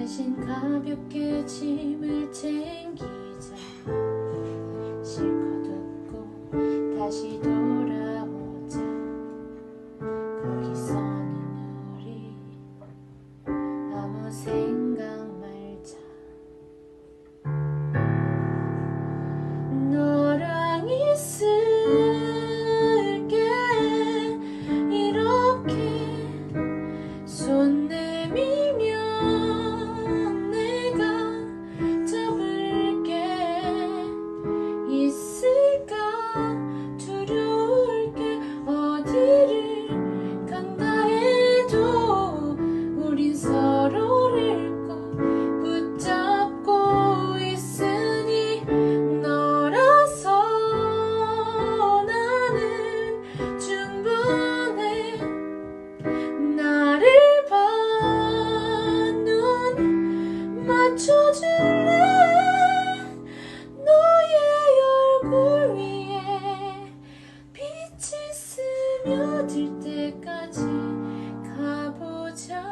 대신 가볍게 짐을 챙기자. 실컷 웃고 다시 돌아 스며들 때까지 가보자